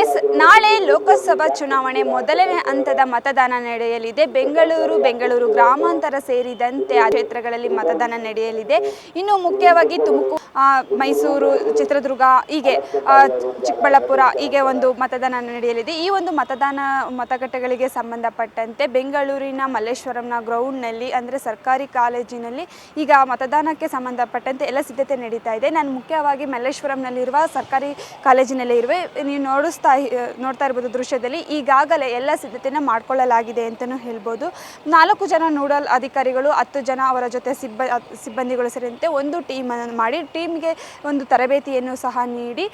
S, ನಾಳೆ ಲೋಕಸಭಾ ಚುನಾವಣೆ ಮೊದಲನೇ ಹಂತದ ಮತದಾನ ನಡೆಯಲಿದೆ. ಬೆಂಗಳೂರು ಬೆಂಗಳೂರು ಗ್ರಾಮಾಂತರ ಸೇರಿದಂತೆ ಆ ಕ್ಷೇತ್ರಗಳಲ್ಲಿ ಮತದಾನ ನಡೆಯಲಿದೆ. ಇನ್ನು ಮುಖ್ಯವಾಗಿ ತುಮಕೂರು ಮೈಸೂರು, ಚಿತ್ರದುರ್ಗ, ಹೀಗೆ ಚಿಕ್ಕಬಳ್ಳಾಪುರ, ಹೀಗೆ ಒಂದು ಮತದಾನ ನಡೆಯಲಿದೆ. ಈ ಒಂದು ಮತದಾನ ಮತಗಟ್ಟೆಗಳಿಗೆ ಸಂಬಂಧಪಟ್ಟಂತೆ ಬೆಂಗಳೂರಿನ ಮಲ್ಲೇಶ್ವರಂನ ಗ್ರೌಂಡ್ನಲ್ಲಿ, ಅಂದರೆ ಸರ್ಕಾರಿ ಕಾಲೇಜಿನಲ್ಲಿ ಈಗ ಮತದಾನಕ್ಕೆ ಸಂಬಂಧಪಟ್ಟಂತೆ ಎಲ್ಲ ಸಿದ್ಧತೆ ನಡೀತಾ ಇದೆ. ನಾನು ಮುಖ್ಯವಾಗಿ ಮಲ್ಲೇಶ್ವರಂನಲ್ಲಿರುವ ಸರ್ಕಾರಿ ಕಾಲೇಜಿನಲ್ಲೇ ಇರುವೆ. ನೀವು ನೋಡಿಸ್ತಾ ನೋಡ್ತಾ ಇರ್ಬೋದು ದೃಶ್ಯದಲ್ಲಿ. ಈಗಾಗಲೇ ಎಲ್ಲ ಸಿದ್ಧತೆಯನ್ನು ಮಾಡಿಕೊಳ್ಳಲಾಗಿದೆ ಅಂತಲೂ ಹೇಳ್ಬೋದು. ನಾಲ್ಕು ಜನ ನೋಡಲ್ ಅಧಿಕಾರಿಗಳು, ಹತ್ತು ಜನ ಅವರ ಜೊತೆ ಸಿಬ್ಬ, ಸಿಬ್ಬಂದಿಗಳು ಸೇರಿದಂತೆ ಒಂದು ಟೀಮನ್ನು ಮಾಡಿ ಟೀಮ್ಗೆ ಒಂದು ತರಬೇತಿಯನ್ನು ಸಹ ನೀಡಿ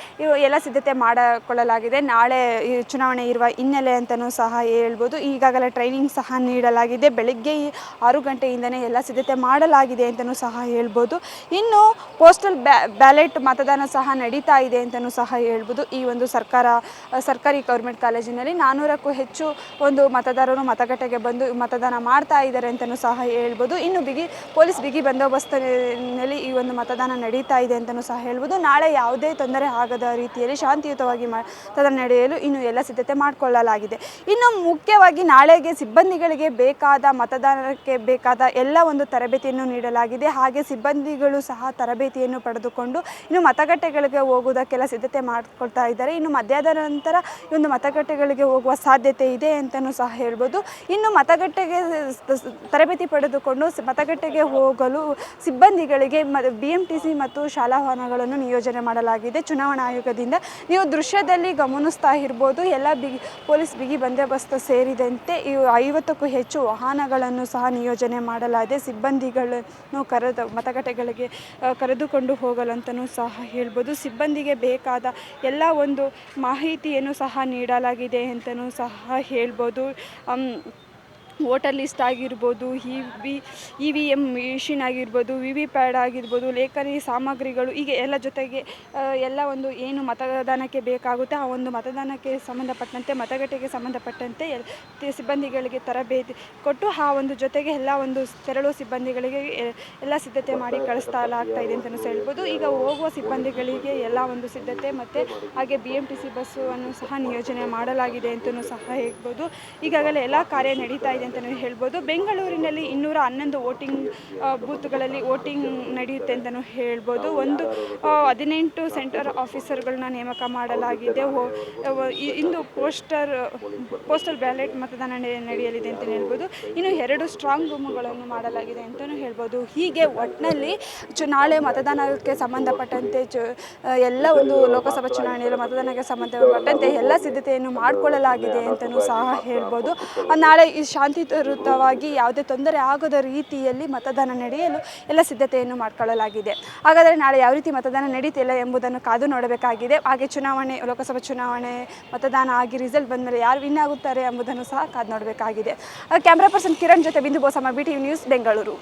ಎಲ್ಲ ಸಿದ್ಧತೆ ಮಾಡಿಕೊಳ್ಳಲಾಗಿದೆ. ನಾಳೆ ಚುನಾವಣೆ ಇರುವ ಹಿನ್ನೆಲೆ ಅಂತಲೂ ಸಹ ಹೇಳ್ಬೋದು. ಈಗಾಗಲೇ ಟ್ರೈನಿಂಗ್ ಸಹ ನೀಡಲಾಗಿದೆ. ಬೆಳಗ್ಗೆ ಆರು ಗಂಟೆಯಿಂದನೇ ಎಲ್ಲ ಸಿದ್ಧತೆ ಮಾಡಲಾಗಿದೆ ಅಂತಲೂ ಸಹ ಹೇಳ್ಬೋದು. ಇನ್ನು ಪೋಸ್ಟಲ್ ಬ್ಯಾ ಬ್ಯಾಲೆಟ್ ಮತದಾನ ಸಹ ನಡೀತಾ ಇದೆ ಅಂತಲೂ ಸಹ ಹೇಳ್ಬೋದು. ಈ ಒಂದು ಸರ್ಕಾರ ಸರ್ಕಾರಿ ಗೌರ್ಮೆಂಟ್ ಕಾಲೇಜಿನಲ್ಲಿ ನಾನ್ನೂರಕ್ಕೂ ಹೆಚ್ಚು ಒಂದು ಮತದಾರರು ಮತಗಟ್ಟೆಗೆ ಬಂದು ಮತದಾನ ಮಾಡ್ತಾ ಇದ್ದಾರೆ ಅಂತಲೂ ಸಹ ಹೇಳ್ಬೋದು. ಇನ್ನು ಬಿಗಿ, ಪೊಲೀಸ್ ಬಿಗಿ ಬಂದೋಬಸ್ತಿನಲ್ಲಿ ಈ ಒಂದು ಮತದಾನ ನಡೀತಾ ಇದೆ ಅಂತಲೂ ಸಹ ಹೇಳ್ಬೋದು. ನಾಳೆ ಯಾವುದೇ ತೊಂದರೆ ಆಗದ ರೀತಿಯಲ್ಲಿ ಶಾಂತಿಯುತವಾಗಿ ಮತದಾನ ನಡೆಯಲು ಇನ್ನು ಎಲ್ಲ ಸಿದ್ಧತೆ ಮಾಡಿಕೊಳ್ಳಲಾಗಿದೆ. ಇನ್ನು ಮುಖ್ಯವಾಗಿ ನಾಳೆಗೆ ಸಿಬ್ಬಂದಿಗಳಿಗೆ ಬೇಕಾದ ಮತದಾನಕ್ಕೆ ಬೇಕಾದ ಎಲ್ಲ ಒಂದು ತರಬೇತಿಯನ್ನು ನೀಡಲಾಗಿದೆ. ಹಾಗೆ ಸಿಬ್ಬಂದಿಗಳು ಸಹ ತರಬೇತಿಯನ್ನು ಪಡೆದುಕೊಂಡು ಇನ್ನು ಮತಗಟ್ಟೆಗಳಿಗೆ ಹೋಗುವುದಕ್ಕೆಲ್ಲ ಸಿದ್ಧತೆ ಮಾಡಿಕೊಳ್ತಾ ಇದ್ದಾರೆ. ಇನ್ನು ಮಧ್ಯಾಹ್ನದ ನಂತರ ಈ ಒಂದು ಮತಗಟ್ಟೆಗಳಿಗೆ ಹೋಗುವ ಸಾಧ್ಯತೆ ಇದೆ ಅಂತಲೂ ಸಹ ಹೇಳ್ಬೋದು. ಇನ್ನು ಮತಗಟ್ಟೆಗೆ ತರಬೇತಿ ಪಡೆದುಕೊಂಡು ಮತಗಟ್ಟೆಗೆ ಹೋಗಲು ಸಿಬ್ಬಂದಿಗಳಿಗೆ ಮ ಬಿ ಮತ್ತು ಶಾಲಾ ವಾಹನಗಳನ್ನು ನಿಯೋಜನೆ ಮಾಡಲಾಗಿದೆ. ಚುನಾವಣಾ ಆಯೋಗದಿಂದ ನೀವು ದೃಶ್ಯದಲ್ಲಿ ಗಮನಿಸ್ತಾ ಇರ್ಬೋದು. ಎಲ್ಲ ಬಿಗಿ, ಪೊಲೀಸ್ ಬಿಗಿ ಬಂದೋಬಸ್ತ್ ಸೇರಿದಂತೆ ಇವು ಐವತ್ತಕ್ಕೂ ಹೆಚ್ಚು ವಾಹನಗಳನ್ನು ಸಹ ನಿಯೋಜನೆ ಮಾಡಲಾಗಿದೆ. ಸಿಬ್ಬಂದಿಗಳನ್ನು ಕರೆದು, ಮತಗಟ್ಟೆಗಳಿಗೆ ಕರೆದುಕೊಂಡು ಹೋಗಲು ಅಂತಲೂ ಸಹ ಹೇಳ್ಬೋದು. ಸಿಬ್ಬಂದಿಗೆ ಬೇಕಾದ ಎಲ್ಲ ಒಂದು ಮಾಹಿತಿಯನ್ನು ಸಹ ನೀಡಲಾಗಿದೆ ಅಂತಲೂ ಸಹ ಹೇಳ್ಬೋದು. ವೋಟರ್ ಲಿಸ್ಟ್ ಆಗಿರ್ಬೋದು, E V E V M machine ಆಗಿರ್ಬೋದು ವಿ ವಿ ಪ್ಯಾಡ್ ಆಗಿರ್ಬೋದು, ಲೇಖನಿ ಸಾಮಗ್ರಿಗಳು, ಹೀಗೆ ಎಲ್ಲ ಜೊತೆಗೆ ಎಲ್ಲ ಒಂದು ಏನು ಮತದಾನಕ್ಕೆ ಬೇಕಾಗುತ್ತೆ, ಆ ಒಂದು ಮತದಾನಕ್ಕೆ ಸಂಬಂಧಪಟ್ಟಂತೆ, ಮತಗಟ್ಟೆಗೆ ಸಂಬಂಧಪಟ್ಟಂತೆ ಸಿಬ್ಬಂದಿಗಳಿಗೆ ತರಬೇತಿ ಕೊಟ್ಟು, ಆ ಒಂದು ಜೊತೆಗೆ ಎಲ್ಲ ಒಂದು ತೆರಳು ಸಿಬ್ಬಂದಿಗಳಿಗೆ ಎಲ್ಲ ಸಿದ್ಧತೆ ಮಾಡಿ ಕಳಿಸ್ತಾ ಲಾಗ್ತಾ ಇದೆ ಅಂತಲೂ ಹೇಳ್ಬೋದು. ಈಗ ಹೋಗುವ ಸಿಬ್ಬಂದಿಗಳಿಗೆ ಎಲ್ಲ ಒಂದು ಸಿದ್ಧತೆ ಮತ್ತು ಹಾಗೆ ಬಿ ಎಂ ಟಿ ಸಿ ಬಸ್ಸನ್ನು ಸಹ ನಿಯೋಜನೆ ಮಾಡಲಾಗಿದೆ ಅಂತಲೂ ಸಹ ಹೇಳ್ಬೋದು. ಈಗಾಗಲೇ ಎಲ್ಲ ಕಾರ್ಯ ನಡೀತಾ ಇದೆ ಅಂತಲೂ ಹೇಳ್ಬೋದು. ಬೆಂಗಳೂರಿನಲ್ಲಿ ಇನ್ನೂರ ಹನ್ನೊಂದು ವೋಟಿಂಗ್ ಬೂತ್ಗಳಲ್ಲಿ ವೋಟಿಂಗ್ ನಡೆಯುತ್ತೆ ಅಂತಲೂ ಹೇಳ್ಬೋದು. ಒಂದು ಹದಿನೆಂಟು ಸೆಂಟರ್ ಆಫೀಸರ್ಗಳನ್ನ ನೇಮಕ ಮಾಡಲಾಗಿದೆ. ಇಂದು ಪೋಸ್ಟರ್, ಪೋಸ್ಟಲ್ ಬ್ಯಾಲೆಟ್ ಮತದಾನ ನಡೆಯಲಿದೆ ಅಂತಲೇ ಹೇಳ್ಬೋದು. ಇನ್ನು ಎರಡು ಸ್ಟ್ರಾಂಗ್ ರೂಮುಗಳನ್ನು ಮಾಡಲಾಗಿದೆ ಅಂತಲೂ ಹೇಳ್ಬೋದು. ಹೀಗೆ ಒಟ್ಟಿನಲ್ಲಿ ನಾಳೆ ಮತದಾನಕ್ಕೆ ಸಂಬಂಧಪಟ್ಟಂತೆ ಎಲ್ಲ ಒಂದು ಲೋಕಸಭಾ ಚುನಾವಣೆಯಲ್ಲಿ ಮತದಾನಕ್ಕೆ ಸಂಬಂಧಪಟ್ಟಂತೆ ಎಲ್ಲ ಸಿದ್ಧತೆಯನ್ನು ಮಾಡಿಕೊಳ್ಳಲಾಗಿದೆ ಅಂತಲೂ ಸಹ ಹೇಳ್ಬೋದು. ನಾಳೆ ಈ ಶಾಂತಿಯುತವಾಗಿ ಯಾವುದೇ ತೊಂದರೆ ಆಗದ ರೀತಿಯಲ್ಲಿ ಮತದಾನ ನಡೆಯಲು ಎಲ್ಲ ಸಿದ್ಧತೆಯನ್ನು ಮಾಡಿಕೊಳ್ಳಲಾಗಿದೆ. ಹಾಗಾದರೆ ನಾಳೆ ಯಾವ ರೀತಿ ಮತದಾನ ನಡೀತಿಲ್ಲ ಎಂಬುದನ್ನು ಕಾದು ನೋಡಬೇಕಾಗಿದೆ. ಹಾಗೆ ಚುನಾವಣೆ, ಲೋಕಸಭಾ ಚುನಾವಣೆ ಮತದಾನ ಆಗಿ ರಿಸಲ್ಟ್ ಬಂದ ಮೇಲೆ ಯಾರು ವಿನ್ ಆಗುತ್ತಾರೆ ಎಂಬುದನ್ನು ಸಹ ಕಾದು ನೋಡಬೇಕಾಗಿದೆ. ಕ್ಯಾಮ್ರಾ ಪರ್ಸನ್ ಕಿರಣ್ ಜೊತೆ Bindu Bosamma B T news Bengaluru.